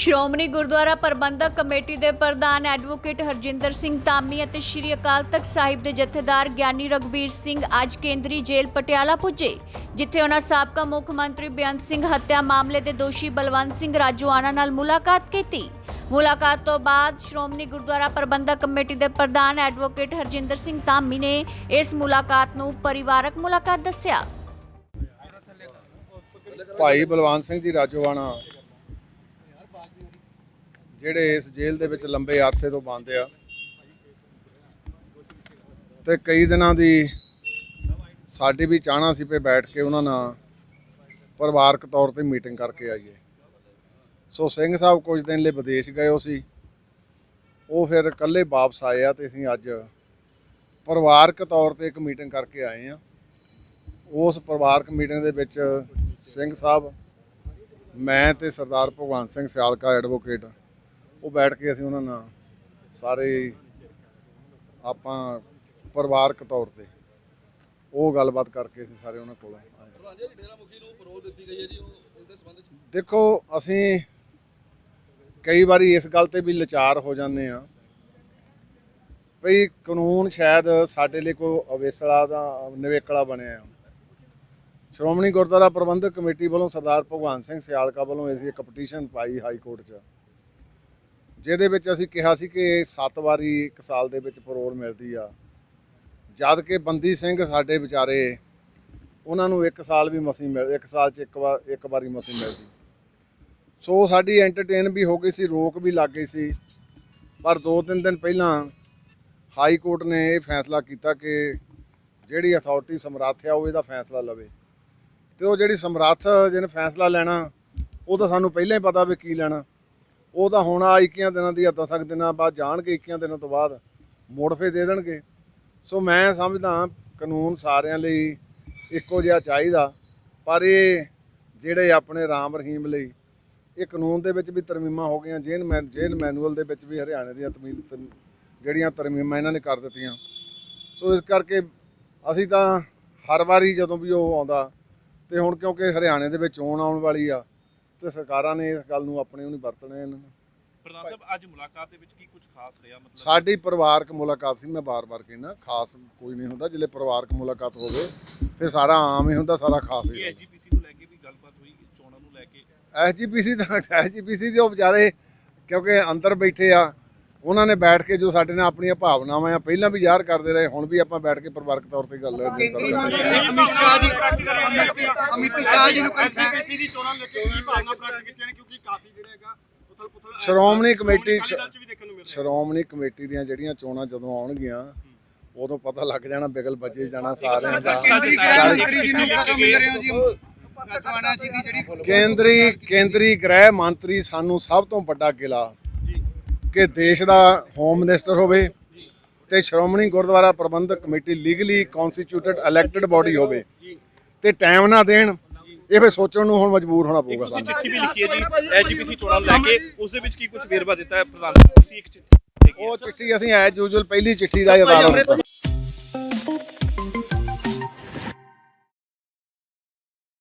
Shiromani Gurdwara Prabandhak committee ਦੇ ਪ੍ਰਧਾਨ advocate Harjinder Singh Dhami ਅਤੇ ਸ਼੍ਰੀ ਅਕਾਲ ਤਖਤ ਸਾਹਿਬ ਦੇ ਜਥੇਦਾਰ ਗਿਆਨੀ ਰਗਬੀਰ ਸਿੰਘ ਅੱਜ ਕੇਂਦਰੀ ਜੇਲ੍ਹ ਪਟਿਆਲਾ ਪੁੱਜੇ, ਜਿੱਥੇ ਉਹਨਾਂ ਸਾਬਕਾ ਮੁੱਖ ਮੰਤਰੀ ਬੇਅੰਤ ਸਿੰਘ ਹੱਤਿਆ ਮਾਮਲੇ ਦੇ ਦੋਸ਼ੀ ਬਲਵੰਤ ਸਿੰਘ ਰਾਜੋਆਣਾ ਨਾਲ ਮੁਲਾਕਾਤ ਕੀਤੀ। ਮੁਲਾਕਾਤ ਤੋਂ ਬਾਅਦ ਸ਼੍ਰੋਮਣੀ ਗੁਰਦੁਆਰਾ ਪ੍ਰਬੰਧਕ ਕਮੇਟੀ ਦੇ ਪ੍ਰਧਾਨ ਐਡਵੋਕੇਟ ਹਰਜਿੰਦਰ ਸਿੰਘ ਧਾਮੀ ਨੇ ਇਸ ਮੁਲਾਕਾਤ ਨੂੰ ਪਰਿਵਾਰਕ ਮੁਲਾਕਾਤ ਦੱਸਿਆ। ਭਾਈ ਬਲਵੰਤ ਸਿੰਘ ਜੀ ਰਾਜੋਵਾਣਾ ਜਿਹੜੇ ਇਸ ਜੇਲ੍ਹ ਦੇ ਵਿੱਚ ਲੰਬੇ ਅਰਸੇ ਤੋਂ ਬੰਦ ਆ ਤੇ ਕਈ ਦਿਨਾਂ ਦੀ ਸਾਡੀ ਵੀ ਚਾਹਣਾ ਸੀ ਪੇ ਬੈਠ ਕੇ ਉਹਨਾਂ ਨਾਲ ਪਰਿਵਾਰਕ ਤੌਰ ਤੇ ਮੀਟਿੰਗ ਕਰਕੇ ਆਈਏ। ਸੋ ਸਿੰਘ ਸਾਹਿਬ ਕੁਝ ਦਿਨ ਲਈ ਵਿਦੇਸ਼ ਗਏ ਹੋ ਸੀ। ਉਹ ਫਿਰ ਇਕੱਲੇ ਵਾਪਸ ਆਏ ਆ ਤੇ ਅਸੀਂ ਅੱਜ ਪਰਿਵਾਰਕ ਤੌਰ ਤੇ ਇੱਕ ਮੀਟਿੰਗ ਕਰਕੇ ਆਏ ਆ। ਉਸ ਪਰਿਵਾਰਕ ਮੀਟਿੰਗ ਦੇ ਵਿੱਚ ਸਿੰਘ ਸਾਹਿਬ, ਮੈਂ ਤੇ ਸਰਦਾਰ ਭਗਵੰਤ ਸਿੰਘ ਸਿਆਲਕਾ ਐਡਵੋਕੇਟ ਉਹ ਬੈਠ ਕੇ ਅਸੀਂ ਉਹਨਾਂ ਨਾਲ ਸਾਰੇ ਆਪਾਂ ਪਰਿਵਾਰਕ ਤੌਰ ਤੇ ਉਹ ਗੱਲਬਾਤ ਕਰਕੇ ਅਸੀਂ ਸਾਰੇ ਉਹਨਾਂ ਕੋਲ ਆਏ। ਦੇਖੋ, ਅਸੀਂ ਕਈ ਵਾਰੀ ਇਸ ਗੱਲ ਤੇ ਵੀ ਲਾਚਾਰ ਹੋ ਜਾਂਦੇ ਆ ਵੀ ਕਾਨੂੰਨ ਸ਼ਾਇਦ ਸਾਡੇ ਲਈ ਕੋਈ ਅਵੇਸਲਾ ਦਾ ਨਿਵੇਕਲਾ ਬਣਿਆ ਆ ਸ਼੍ਰੋਮਣੀ ਗੁਰਦੁਆਰਾ ਪ੍ਰਬੰਧਕ ਕਮੇਟੀ ਵੱਲੋਂ ਸਰਦਾਰ ਭਗਵਾਨ ਸਿੰਘ ਸਿਆਲਕਾ ਵੱਲੋਂ ਅਸੀਂ ਇੱਕ ਪਟੀਸ਼ਨ ਪਾਈ ਹਾਈ ਕੋਰਟ 'ਚ। ਜਿਹਦੇ ਵਿੱਚ ਅਸੀਂ ਕਿਹਾ ਸੀ ਕਿ 7 ਵਾਰੀ ਇੱਕ ਸਾਲ ਦੇ ਵਿੱਚ ਪਰੋਲ ਮਿਲਦੀ ਆ। ਜਦ ਕਿ ਬੰਦੀ ਸਿੰਘ ਸਾਡੇ ਵਿਚਾਰੇ, ਉਹਨਾਂ ਨੂੰ ਇੱਕ ਸਾਲ ਵੀ ਮਸੀਂ ਮਿਲ, ਇੱਕ ਸਾਲ 'ਚ ਇੱਕ ਵਾਰ, ਇੱਕ ਵਾਰੀ ਮਸੀਂ ਮਿਲਦੀ। ਸੋ ਸਾਡੀ ਐਂਟਰਟੇਨ ਵੀ ਹੋ ਗਈ ਸੀ, ਰੋਕ ਵੀ ਲੱਗ ਗਈ ਸੀ। ਪਰ ਦੋ ਤਿੰਨ ਦਿਨ ਪਹਿਲਾਂ ਹਾਈ ਕੋਰਟ ਨੇ ਇਹ ਫੈਸਲਾ ਕੀਤਾ ਕਿ ਜਿਹੜੀ ਅਥਾਰਟੀ ਸਮਰੱਥ ਆ, ਉਹ ਇਹਦਾ ਫੈਸਲਾ ਲਵੇ। ਤੇ ਉਹ ਜਿਹੜੀ ਸਮਰੱਥ ਜਿਹਨੇ ਫੈਸਲਾ ਲੈਣਾ, ਉਹ ਤਾਂ ਸਾਨੂੰ ਪਹਿਲਾਂ ਹੀ ਪਤਾ ਵੀ ਕੀ ਲੈਣਾ। ਉਹ ਤਾਂ ਹੁਣ ਆ 21 ਦਿਨਾਂ ਦੀ 10 ਦਿਨਾਂ ਬਾਅਦ ਜਾਣਗੇ 21 ਦਿਨਾਂ ਤੋਂ ਬਾਅਦ ਮੋੜਫੇ ਦੇ ਦੇਣਗੇ। ਸੋ ਮੈਂ ਸਮਝਦਾ ਕਾਨੂੰਨ ਸਾਰਿਆਂ ਲਈ ਇੱਕੋ ਜਿਹਾ ਚਾਹੀਦਾ, ਪਰ ਇਹ ਜਿਹੜੇ ਆਪਣੇ ਰਾਮ ਰਹੀਮ ਲਈ, ਇਹ ਕਾਨੂੰਨ ਦੇ ਵਿੱਚ ਵੀ ਤਰਮੀਮਾਂ ਹੋ ਗਈਆਂ ਜੇਨ ਮੈਂ ਜੇਨ ਮੈਨੂਅਲ ਦੇ ਵਿੱਚ ਵੀ ਹਰਿਆਣੇ ਦੀਆਂ ਤਮੀਲ ਜਿਹੜੀਆਂ ਤਰਮੀਮਾਂ ਇਹਨਾਂ ਨੇ ਕਰ ਦਿੱਤੀਆਂ। ਸੋ ਇਸ ਕਰਕੇ ਅਸੀਂ ਤਾਂ ਹਰ ਵਾਰੀ ਜਦੋਂ ਵੀ ਉਹ ਆਉਂਦਾ, ਤੇ ਹੁਣ ਕਿਉਂਕਿ ਹਰਿਆਣੇ ਦੇ ਵਿੱਚ ਚੋਣ ਆਉਣ ਵਾਲੀ ਆ ਤੇ ਸਰਕਾਰਾਂ ਨੇ ਇਸ ਗੱਲ ਨੂੰ ਆਪਣੇ ਉਹ ਨਹੀਂ ਵਰਤਣਾ ਇਹਨਾਂ ਨੂੰ। ਪ੍ਰਧਾਨ ਸਾਹਿਬ ਅੱਜ ਮੁਲਾਕਾਤ ਦੇ ਵਿੱਚ ਕੀ ਕੁਝ ਖਾਸ ਰਿਹਾ? ਮਤਲਬ ਸਾਡੀ ਪਰਿਵਾਰਕ ਮੁਲਾਕਾਤ ਸੀ ਮੈਂ ਬਾਰ-ਬਾਰ ਕਹਿੰਦਾ ਖਾਸ ਕੋਈ ਨਹੀਂ ਹੁੰਦਾ ਜਿਲੇ ਪਰਿਵਾਰਕ ਮੁਲਾਕਾਤ ਹੋਵੇ ਫਿਰ ਸਾਰਾ ਆਮ ਹੀ ਹੁੰਦਾ ਸਾਰਾ ਖਾਸ ਹੀ ਹੁੰਦਾ। ਐਸਜੀਪੀਸੀ ਨੂੰ ਲੈ ਕੇ ਵੀ ਗੱਲਬਾਤ ਹੋਈ ਚੋਣਾਂ ਨੂੰ ਲੈ ਕੇ? ਐਸਜੀਪੀਸੀ ਦਾ ਐਸਜੀਪੀਸੀ ਦੇ ਉਹ ਵਿਚਾਰੇ ਕਿਉਂਕਿ ਅੰਦਰ ਬੈਠੇ ਆ ਉਹਨਾਂ ਨੇ ਬੈਠ ਕੇ ਜੋ ਸਾਡੇ ਨਾਲ ਆਪਣੀਆਂ ਭਾਵਨਾਵਾਂ ਆ ਪਹਿਲਾਂ ਵੀ ਜ਼ਾਹਰ ਕਰਦੇ ਰਹੇ ਹੁਣ ਵੀ ਆਪਾਂ ਬੈਠ ਕੇ ਪਰਿਵਾਰਕ ਤੌਰ ਤੇ ਗੱਲ ਕੇਂਦਰੀ ਕਰਦੇ ਮੰਤਰੀ ਅਮਿਤ ਸ਼ਾਹ ਜੀ ਅਮਿਤ- ਸ਼ਾਹ ਜੀ ਨੂੰ ਦੀ ਚੋਣਾਂ ਲੈ ਕੇ ਕੀ ਭਾਵਨਾ ਪ੍ਰਗਟ ਕੀਤੀਆਂ ਨੇ ਕਿਉਂਕਿ ਕਾਫੀ ਜਿਹੜਾ ਹੈਗਾ ਸ਼੍ਰੋਮਣੀ ਕਮੇਟੀ ਸ਼੍ਰੋਮਣੀ ਕਮੇਟੀ ਦੀਆਂ ਜਿਹੜੀਆਂ ਚੋਣਾਂ ਜਦੋਂ ਆਉਣਗੀਆਂ ਉਦੋਂ ਪਤਾ ਲੱਗ ਜਾਣਾ ਬਿਗਲ ਵੱਜੇ ਜਾਣਾ ਸਾਰਿਆਂ ਦਾ। ਕੇਂਦਰੀ ਕੇਂਦਰੀ ਕੇਂਦਰੀ ਗ੍ਰਹਿ ਮੰਤਰੀ ਸਾਨੂੰ ਸਭ ਤੋਂ ਵੱਡਾ ਗਿਲਾ ਕਿ ਦੇਸ਼ ਦਾ ਹੋਮ ਮਿਨਿਸਟਰ ਹੋਵੇ ਤੇ Shiromani Gurdwara Prabandhak committee legally constituted elected body ਹੋਵੇ ਤੇ ਟਾਈਮ ਨਾ ਦੇਣ ਇਹ ਫਿਰ ਸੋਚਣ ਨੂੰ ਹੁਣ ਮਜਬੂਰ ਹੋਣਾ ਪਊਗਾ ਤੁਸੀਂ ਸਾਨੂੰ। ਚਿੱਠੀ ਵੀ ਲਿਖੀ ਹੈ ਜੀ ਐਸਜੀਪੀਸੀ ਚੋਣਾਂ ਲੈ ਕੇ ਉਸ ਦੇ ਵਿੱਚ ਕੀ ਕੁਝ ਵੇਰਵਾ ਦਿੱਤਾ ਹੈ ਪ੍ਰਧਾਨ ਤੁਸੀਂ ਇੱਕ ਚਿੱਠੀ ਉਹ ਚਿੱਠੀ ਅਸੀਂ ਐਜ ਯੂਜੂਅਲ ਪਹਿਲੀ ਚਿੱਠੀ ਦਾ ਹੀ ਆਧਾਰ ਦਿੱਤਾ